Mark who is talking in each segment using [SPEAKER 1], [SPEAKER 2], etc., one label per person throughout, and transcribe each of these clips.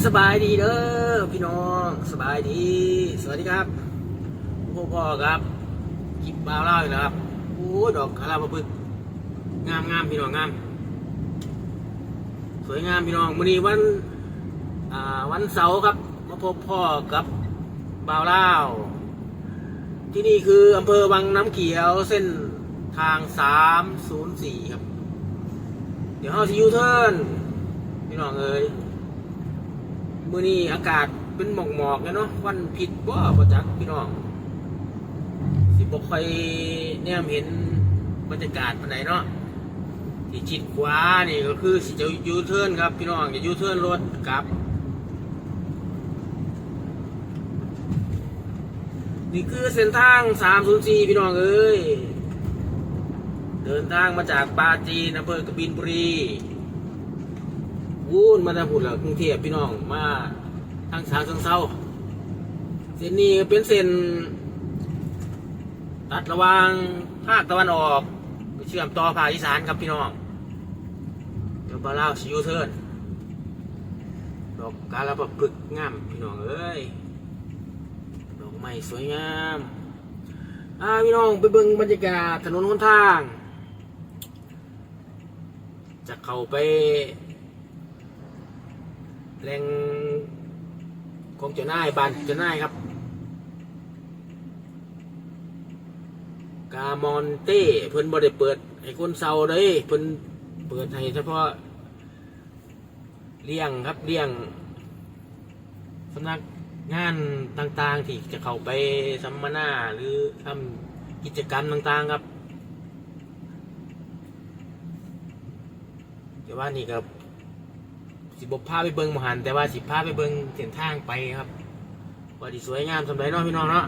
[SPEAKER 1] สบายดีเด้อพี่น้องสบายดี สวัสดีครับพวกพ่อครับกิบบาวเล่าอีกแล้วครับโอ้ดอกคาราบะพึกงามงามพี่น้องงาม สวยงามพี่น้องมื้อนี้วันอ่าวันเสาร์ครับมาพบพ่อกับบาวเล่าที่นี่คืออำเภอวังน้ำเขียวเส้นทาง304ครับ เดี๋ยวเราจะยูเทิร์นพี่น้องเอ้ย มื่อนี้อากาศเป็นหมอกหมอกๆเนาะวันผิดว่าประจักพี่น้อง สิบอกค่อยแนมเห็นบรรยากาศปานไหนเนาะที่ชิดขวานี่ก็คือสิจะยูเทิร์นครับ พี่น้องจะยูเทิร์นรถกลับนี่คือเส้นทาง 304 พี่น้องเอ้ย เดินทางมาจากปาจีนอำเภอกบินบุรี วูนมาทางพุ่นละกรุงเทพพี่น้องมาทางฉาเชิงเซาเส้นนี้เป็นเส้นตัดระหว่างภาคตะวันออกไปเชื่อมต่อภาคอีสานครับพี่น้องเดี๋ยวบาเล่าชิวเทิร์นดอกกาลปะปึกงามพี่น้องเอ้ยดอกไม้สวยงามอ่าพี่น้องไปเบิ่งบรรยากาศถนนหนทาง จะเข้าไป แหล่งของเจ้านายบ้านเจ้านายครับ กามอนเต้เพิ่นบ่ได้เปิดให้คนเซาเลยเพิ่นเปิดให้เฉพาะเลี้ยงครับเลี้ยงสำนักงานต่างๆ ที่จะเข้าไปสัมมนาหรือทำกิจกรรมต่างๆครับแต่ว่านี่ครับ สิบพาไปเบิงมหันแต่ว่าสิพาไปเบิงเส้นทางไปครับว่าดีสวยงามสำหรับน้องพี่น้องเนาะ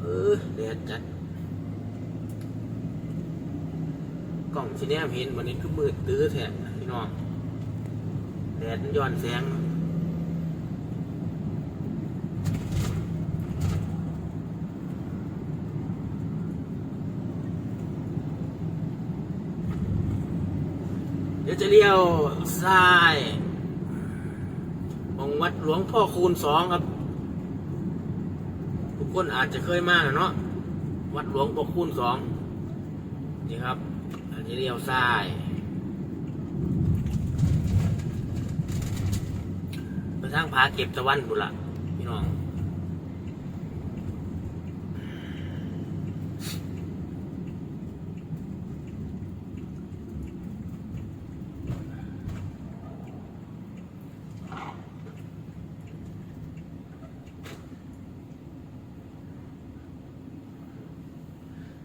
[SPEAKER 1] เออแดดจัดกล่องสีแนมเห็นวันนี้คือมืดตื้อแท้พี่น้องแดดย้อนแสง เดี๋ยว จะเลี้ยวซ้ายของวัดหลวงพ่อคูณสองครับ ทุกคนอาจจะเคยมาเนาะวัดหลวงพ่อคูณสองนี่ครับ อันนี้เลี้ยวซ้ายไปทางผาเก็บตะวันบุละพี่น้อง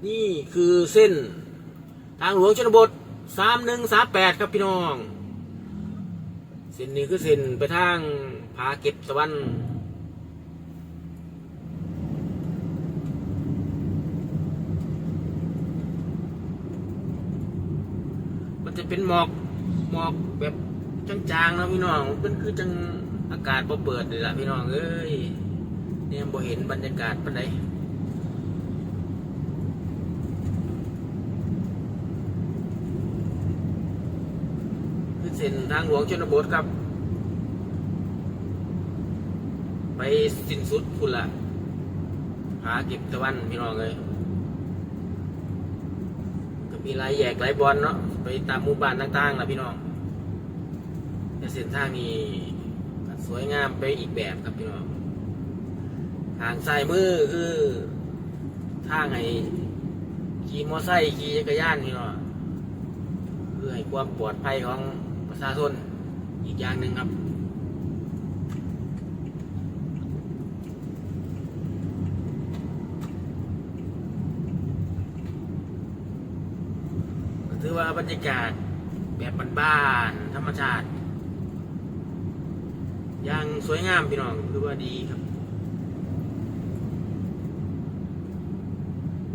[SPEAKER 1] นี่คือเส้น ทางหลวงชนบทสามหนึ่งสามแปดครับพี่น้อง เส้นนี้คือเส้นไปทางผาเก็บตะวันมันจะเป็นหมอกหมอกแบบจางๆนะพี่น้องมันคือจังอากาศบ่เปิดเลยล่ะพี่น้องเอ้ยเนี่ยบ่เห็นบรรยากาศปานใด คือเส้นทางหลวงชนบทครับ ไปสิ้นสุดคุณละหาเก็บตะวันพี่น้องเลยก็มีหลายแยกหลายบอลเนาะไปตามหมู่บ้านต่างๆนะพี่น้องแต่เส้นทางนี้สวยงามไปอีกแบบครับพี่น้องทางซ้ายมือคือทางไห้ขี่มอไซค์ขี่จักรยานพี่น้องเพื่อให้ความปลอดภัยของ ชาชนอีกอย่างหนึ่งครับถือว่าบรรยากาศแบบบ้านๆธรรมชาติย่างสวยงามพี่น้องคือว่าดีครับ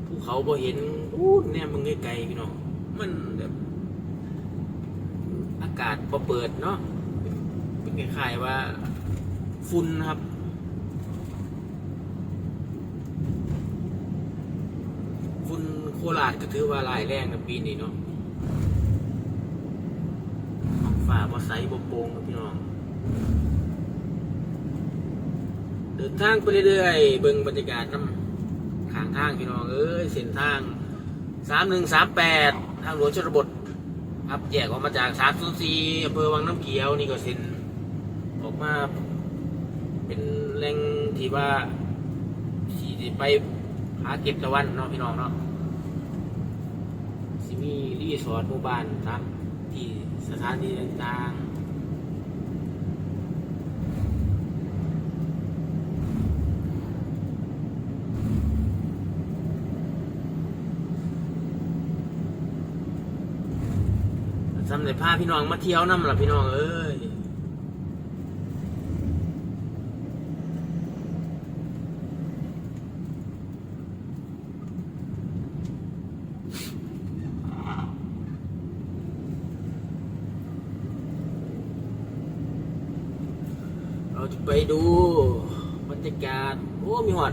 [SPEAKER 1] ภูเขาบ่เห็นอู้เนี่ยมึงไกลๆพี่น้องมันแบบากาศพอเปิดเนาะเป็นคล้ายๆว่าฝุ่นครับฟุ้นโคราชก็ถือว่าลายแรงกับปีนี้เนาะท้องฟ้าบ่ใสบ่โปงครับพี่น้อง เดินทางไปเรื่อยๆเบิ่งบรรยากาศน้ำขางทางพี่น้องเอ้ยเส้นทางสามหนึ่งสามแปดทางหลวงชนบท ครับแยกออกมาจากสามศูนย์สี่อำเภอวังน้ำเขียวนี่ก็เส้นออกมาเป็นแรงที่ว่าที่สิไปหาเก็บตะวันเนาะพี่น้องเนาะสิมีรีสอร์ทหมู่บ้านครับที่สถานีต่างๆ สำ เร็จพาพี่น้องมาเที่ยวน้ำหลับพี่น้องเอ้ยเราจะไปดูบรรยากาศโอ้มีหอด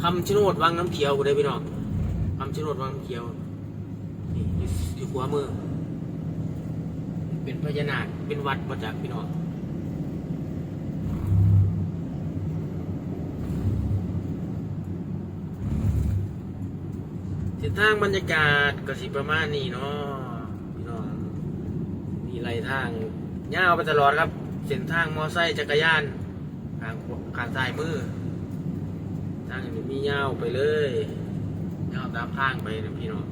[SPEAKER 1] คำชะโนดวังน้ำเขียวกูได้พี่น้องคำชะโนดวังน้ำเขียวนี่อยู่ขวามือ เป็นพญานาค เป็นวัดประจักษ์พี่น้องเส้นทางบรรยากาศก็สิประมาณนี้เนาะพี่น้อง มีไหลทางยาวไปตลอดครับ เส้นทางมอไซค์จักรยานทางขาข้างซ้ายมือ ทางนี้มียาวไปเลยยาวตามทางไปนะพี่น้อง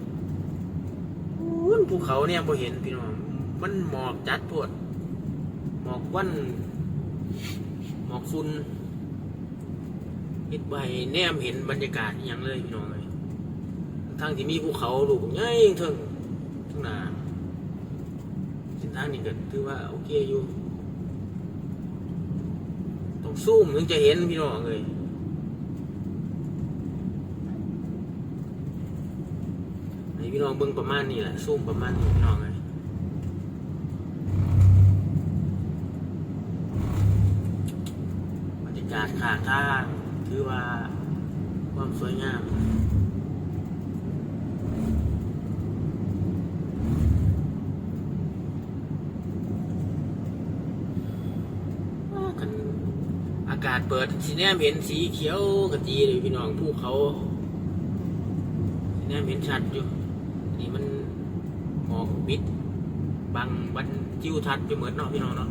[SPEAKER 1] อู้นภูเขาเนี่ยพอเห็นพี่น้อง มันหมอกจัดพวดหมอกวันหมอกฝุ่นเห็ดใบแนมเห็นบรรยากาศอย่างเลยพี่น้องเลยทางที่มีภูเขาลูกใหญ่เทิงทั้งนาเส้นทางนี้ก็ถือว่าโอเคอยู่ต้องซูมถึงจะเห็นพี่น้องเลยพี่น้องเบิ่งประมาณนี้แหละซูมประมาณนี้พี่น้องเลย บรรยากาศข้างทางถือว่าความสวยงามอากาศเปิดสีแนมเห็นสีเขียวกระจีเลยพี่น้องภูเขาสีแนมเห็นชัดอยู่นี่มันหมอกปิดบังบันจิ้วทัดไปเหมือนเนาะพี่น้องเนาะ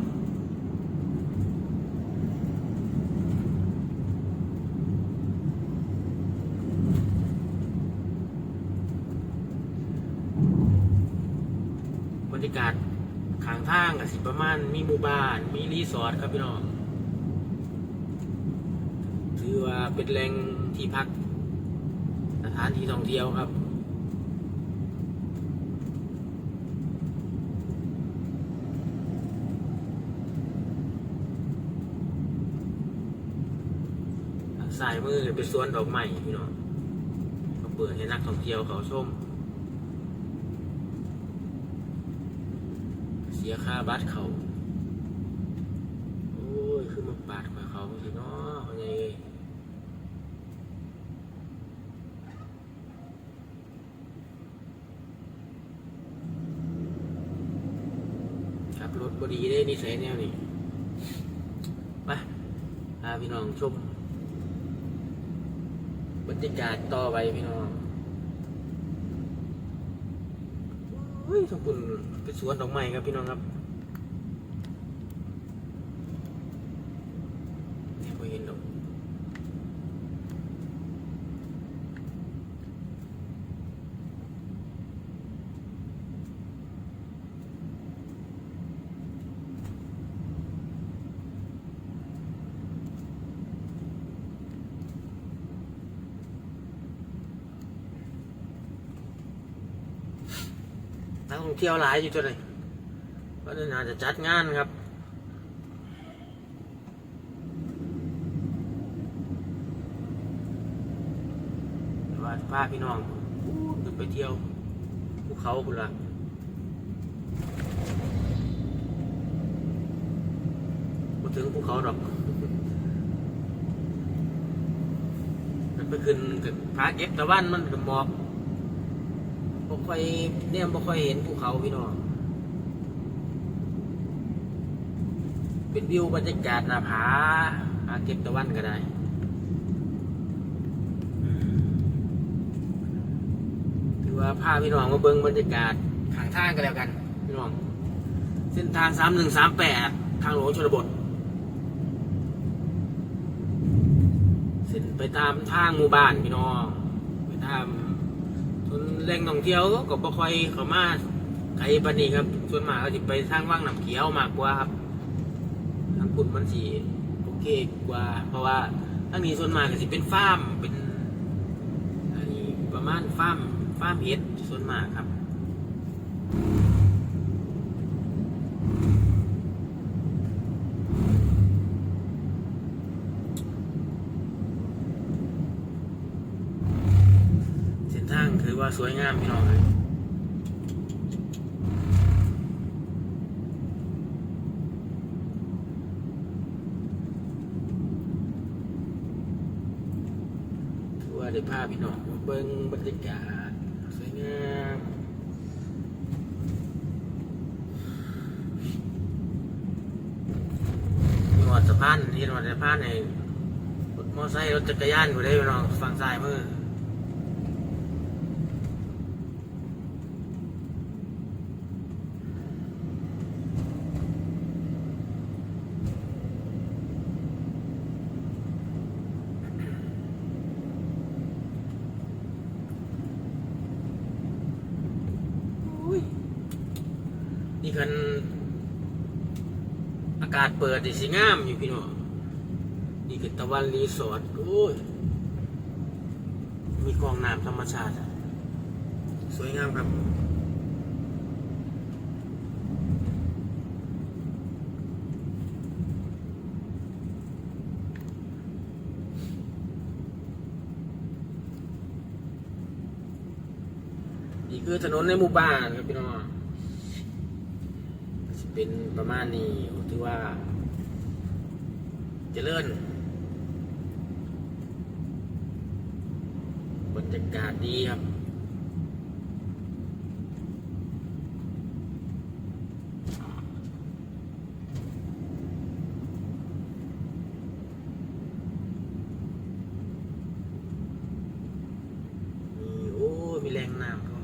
[SPEAKER 1] บรรยากาศข้างทางกับสิ ประมาณมีหมู่บ้าน มีรีสอร์ทครับพี่น้อง ถือว่าเป็นแหล่งที่พักสถานที่ท่องเที่ยวครับทางซ้ายมือเป็นสวนดอกไม้พี่น้องเขาเปิดให้นักท่องเที่ยวเขาชม เสียค่าบัตรเขาโอ้ยคือมาปาดกับเขาสิเนาะเขาไงเอ้ยขับรถบดีได้นิสัยแนวนี้ไปพาพี่น้องชมบรรยากาศต่อไปพี่น้อง เฮ้ ยขอบคุณเป็นสวนดอกไม้ครับพี่น้องครับเนี่ยพอเห็นดอกนักท่ องเที่ยวหลายอยู่ตัวไหนก็น่าจะจัดงานครับว่าพาพี่น้องขึ้นไปเที่ยวภูเขาคุณละมาถึงภูเขาดอกมันไปขึ้นกับพาเก็บตะวันมันกับหมอก บ่ค่อยเนี่ยบ่ค่อยเห็นภูเขาพี่น้อง เป็นวิวบรรยากาศหน้าผาหาเก็บตะวันก็ได้อืมถือว่าพาพี่น้องมาเบิ่งบรรยากาศทางทางกันแล้วกัน พี่น้อง เส้นทางสามหนึ่งสามแปดทางหลวงชนบทเส้นไปตามทางหมู่บ้านพี่น้อง ไปตาม ส่วนแหล่งท่องเที่ยวก็บ่ค่อยเข้ามาไกลปานนี้ครับ ส่วนมากก็จะไปทางว่างน้ำเขียวมากกว่าครับ ทางคุณมันสีโอเคกว่า เพราะว่าทางนี้ส่วนมากก็สิเป็นฟาร์มเป็นอันนี้ประมาณฟาร์มฟาร์มเห็ดส่วนมากครับ เส้นทางคือว่า สวยงามพี่น้องเลยถือว่าได้พาพี่น้องเบิ่งบรรยากาศสวยงามมีหอดสะพานนี่หอดสะพานในรถมอไซค์รถจักรยานอยู่ได้พี่น้องฝั่งซ้ายมือ คันอากาศเปิดดิสิงามอยู่พี่น้องนี่คือตะวันรีสอร์ทโอ้ยมีกองน้ำธรรมชาติ สวยงามครับนี่คือถนนในหมู่บ้านครับพี่น้อง เป็นประมาณนี้ถือว่าเจริญบรรยากาศดีครับมีโอ้มีแรงน้ำก็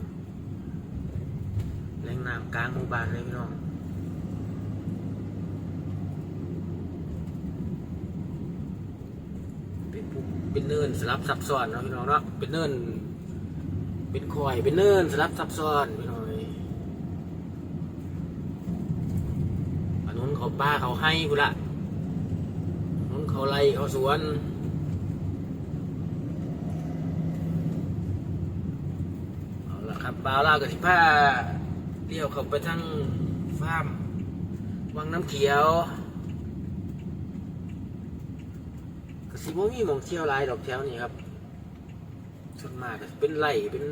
[SPEAKER 1] แรงน้ำกลางหมู่บ้านเลยพี่น้อง เป็นเนินสลับซับซ้อนเนาะพี่น้องเนาะเป็นเนิน เป็นคอยเป็นเนินสลับซับซ้อนพี่น้องอันนู้นเขาป้าเขาให้กูละนู้นเขาไล่เขาสวนเอาละครับบ่าวลาวกับสิผ้าเลี้ยวเขาไปทางฟาร์มวังน้ำเขียวก สิบ่มีหมองเที่ยวหลายดอกแถวนี้ครับส่วนมากก็เป็นไร่เป็น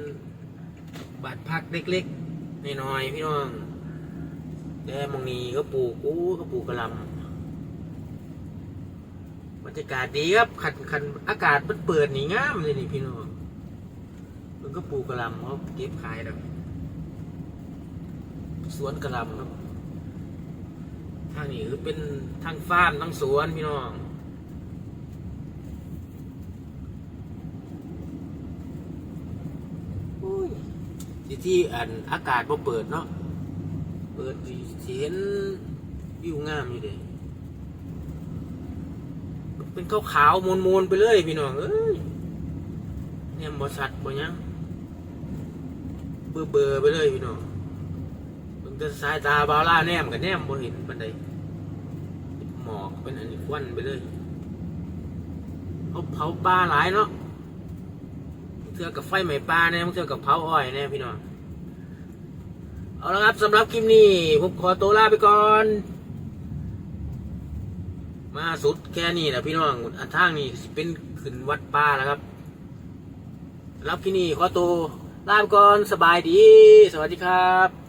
[SPEAKER 1] บ้านพักเล็กๆน้อยๆพี่น้องแต่มองนี้ก็ปลูกอู้ก็ปลูกกระลำบรรยากาศดีครับคันคันอากาศมันเปิดนี่งามเลยนี่พี่น้องมันก็ปลูกกระลำเขาเก็บขายแล้วสวนกระลำครับทางนี้คือเป็นทางฟาร์มทั้งสวนพี่น้อง ที่ที่อันอากาศบ่เปิดเนาะเปิดสิเห็นวิวงามอยู่เด้เป็นขาวขาวๆมนๆไปเลยพี่น้องเอ้ยเนี่ยบ่สัตว์บ่หยังเบอร์เบอร์ไปเลยพี่น้องมันจะสายตาบาล่าแนมกับแนมบนเห็นบันไดหมอกเป็นอันนี้ควันไปเลยเขาเผาปลาหลายเนาะ เทือกับไฟไหม้ปลาเนี่ยบางเทือกับเผาอ้อยเนี่ยพี่น้องเอาละครับสำหรับคลิปนี้ผมขอตัวลาไปก่อน มาสุดแค่นี้นะพี่น้องอันทางนี้เป็นขึ้นวัดป่าแล้วครับรับที่นี่ขอตัวลาไปก่อนสบายดี สวัสดีครับ